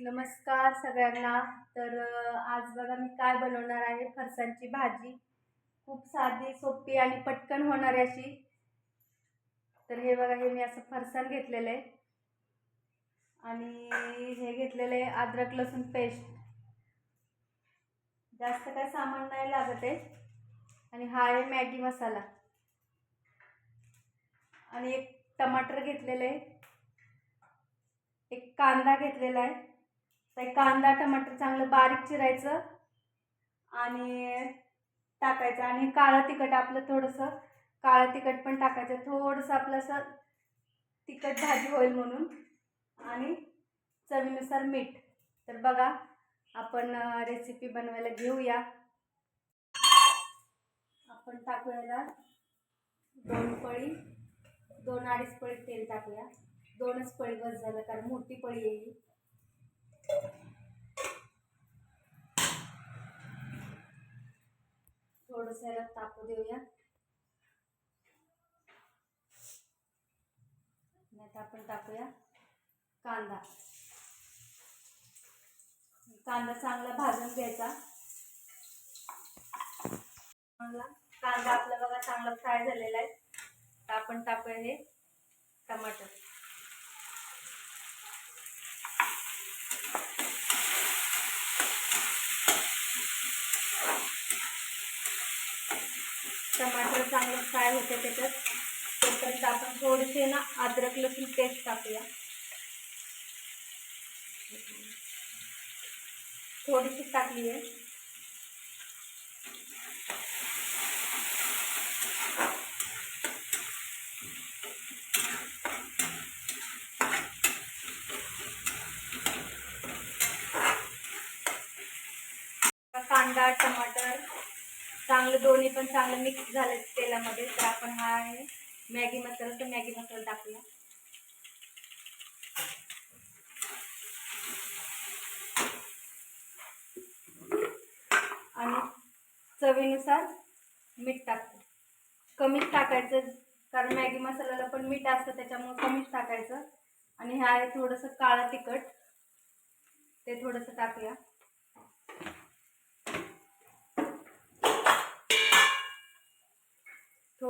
नमस्कार सगळ्यांना. तर आज बघा मी काय बनवणार आहे. फरसाणची भाजी. खूप साधी सोपी आणि पटकन होणारी अशी. तर हे बघा हे मी असं फरसाण घेतलेलं आहे. आणि हे घेतलेलं आहे अद्रक लसूण पेस्ट. जास्त काय सामान नाही लागत आहे. आणि हा आहे मॅगी मसाला. आणि एक टमाटर घेतलेलं आहे. एक कांदा घेतलेला आहे. तर एक कांदा टमाटर चांगलं बारीक चिरायचं आणि टाकायचं. आणि काळं तिखट आपलं थोडंसं काळं तिखट पण टाकायचं. थोडंसं आपलं असं तिखट भाजी होईल म्हणून. आणि चवीनुसार मीठ. तर बघा आपण रेसिपी बनवायला घेऊया. आपण टाकूयाला दोन पळी दोन अडीच पळी तेल टाकूया. दोनच पळी बस झालं कारण मोठी पळी येईल थोडस याला तापू देऊया. नाही तर आपण टाकूया कांदा. कांदा चांगला भाजून घ्यायचा. कांदा आपला बघा चांगला फ्राय झालेला आहे. आपण टाकूया हे टमाटर. टमाटर चांगलं फ्राय होते तोपर्यंत आपण थोडीशी ना अद्रक, लसूण पेस्ट टाकूया. थोडीशी टाकली आहे. कांदा, टमाटर चांगलं दोन्ही पण चांगलं मिक्स झालं तेलामध्ये तर आपण हा आहे मॅगी मसाला तर मॅगी मसाला टाकूया. आणि चवीनुसार मीठ टाकतो कमीच टाकायचं कारण मॅगी मसाल्याला पण मीठ असतं त्याच्यामुळे कमीच टाकायचं. आणि हे आहे थोडंसं काळं तिखट ते थोडंसं टाकूया.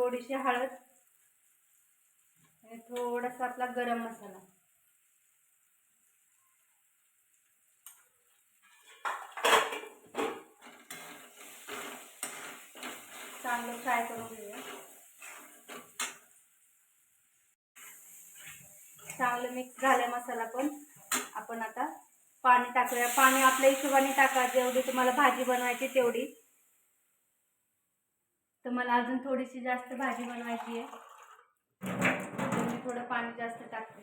थोडीशी हळद आणि थोडासा आपला गरम मसाला. चांगलं फ्राय करून घेऊया. चांगलं मिक्स झालं मसाला पण. आपण आता पाणी टाकूया. पाणी आपल्या हिशोबाने टाका. जेवढी तुम्हाला भाजी बनवायची तेवढी. तर मला अजून थोडीशी जास्त भाजी बनवायची आहे. मी थोडं पाणी जास्त टाकते.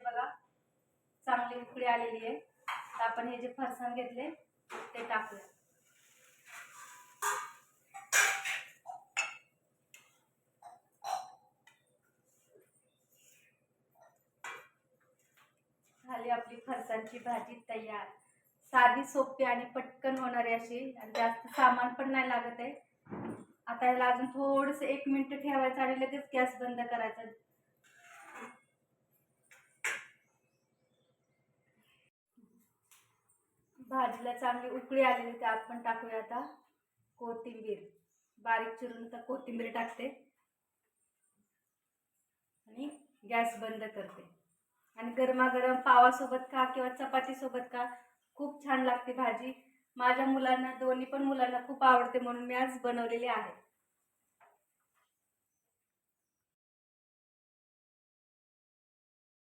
बघा चांगली उकळी आलेली आहे. तर आपण हे जे फरसाण घेतले ते टाकूया झाली आपली फरसांची भाजी तयार. साधी सोपी आणि पटकन होणारी अशी. आणि जास्त सामान पण नाही लागत आहे. आता याला अजून थोडंसं एक मिनिट ठेवायचं आणि लगेच गॅस बंद करायचा. भाजीला चांगली उकळी आलेली ते आपण टाकूया आता. कोथिंबीर. बारीक चिरून तर कोथिंबीर टाकते. आणि गॅस बंद करते. आणि गरमागरम पावासोबत खा किंवा चपातीसोबत खा. खूप छान लागते भाजी. माझ्या मुलांना दोन्ही पण मुलांना खूप आवडते म्हणून मी आज बनवलेली आहे.